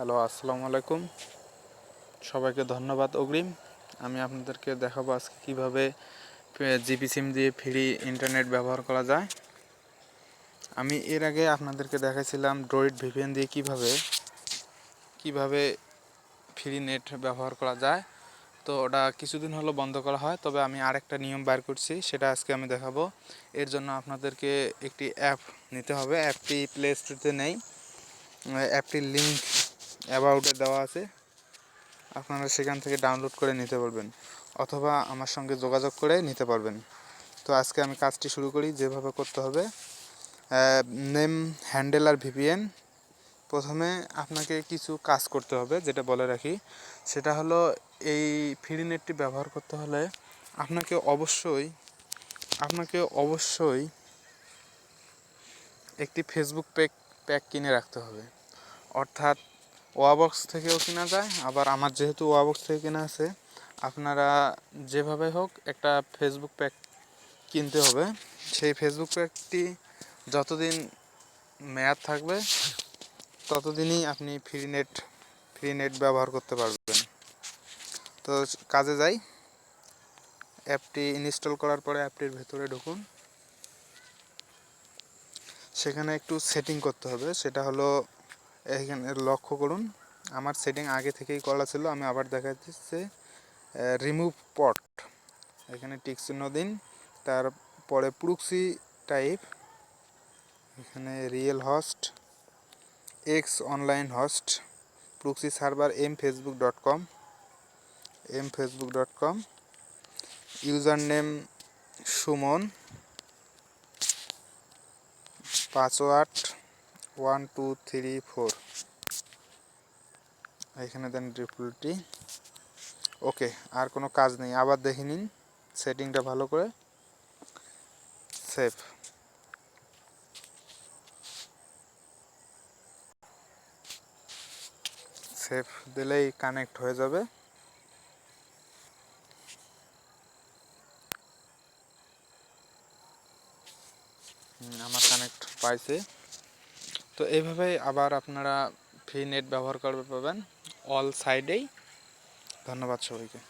Hello, আসসালামু আলাইকুম। সবাইকে ধন্যবাদ অগ্রিম। আমি আপনাদেরকে দেখাবো আজকে কীভাবে জিপি সিম দিয়ে ফ্রি ইন্টারনেট ব্যবহার করা যায়। আমি এর আগে আপনাদেরকে দেখাইছিলাম ড্রয়েড ভিপিএন দিয়ে কীভাবে কীভাবে ফ্রি নেট ব্যবহার করা যায়। তো ওটা কিছুদিন হলো বন্ধ করা হয়, তবে আমি আরেকটা নিয়ম বার করছি, সেটা আজকে আমি দেখাবো। এর জন্য আপনাদেরকে একটি অ্যাপ নিতে হবে, অ্যাপটি প্লে স্টোরতে নেই। অ্যাপটির লিঙ্ক অ্যাবাউটে দেওয়া আছে। আপনারা সেখান থেকে ডাউনলোড করে নিতে পারবেন, অথবা আমার সঙ্গে যোগাযোগ করে নিতে পারবেন। তো আজকে আমি কাজটি শুরু করি, যেভাবে করতে হবে। নেম, হ্যান্ডেল আর ভিপিএন। প্রথমে আপনাকে কিছু কাজ করতে হবে, যেটা বলে রাখি। সেটা হলো, এই ফ্রি নেটটি ব্যবহার করতে হলে আপনাকে অবশ্যই আপনাকে অবশ্যই একটি ফেসবুক প্যাক প্যাক কিনে রাখতে হবে। অর্থাৎ ওয়াবক্স থেকেও কেনা যায়। আবার আমার যেহেতু ওয়াবক্স থেকে কেনা আছে, আপনারা যেভাবে হোক একটা ফেসবুক প্যাক কিনতে হবে। সেই ফেসবুক প্যাকটি যতদিন মেয়াদ থাকবে, ততদিনই আপনি ফ্রি নেট ফ্রি নেট ব্যবহার করতে পারবেন। তো কাজে যাই। অ্যাপটি ইনস্টল করার পরে অ্যাপটির ভেতরে ঢুকুন। সেখানে একটু সেটিং করতে হবে। সেটা হলো এখানে লক্ষ্য করুন, আমার সেটিং আগে থেকেই করা ছিল, আমি আবার দেখা যাচ্ছে রিমুভ পট এখানে টিক চিহ্ন দিন, তারপরে প্রুক্সি টাইপ এখানে real host X online host proxy server M Facebook dot com M Facebook dot com user name Suman password one two three four এখানে দেন ডিফল্টটি ওকে আর কোনো কাজ নেই। আবার দেখে নিন সেটিংটা ভালো করে। সেভ সেভ দিলেই কানেক্ট হয়ে যাবে। আমার কানেক্ট পাইছে। তো এইভাবেই আবার আপনারা ফ্রি নেট ব্যবহার করবে পাবেন অল সাইডেই ধন্যবাদ সবাইকে।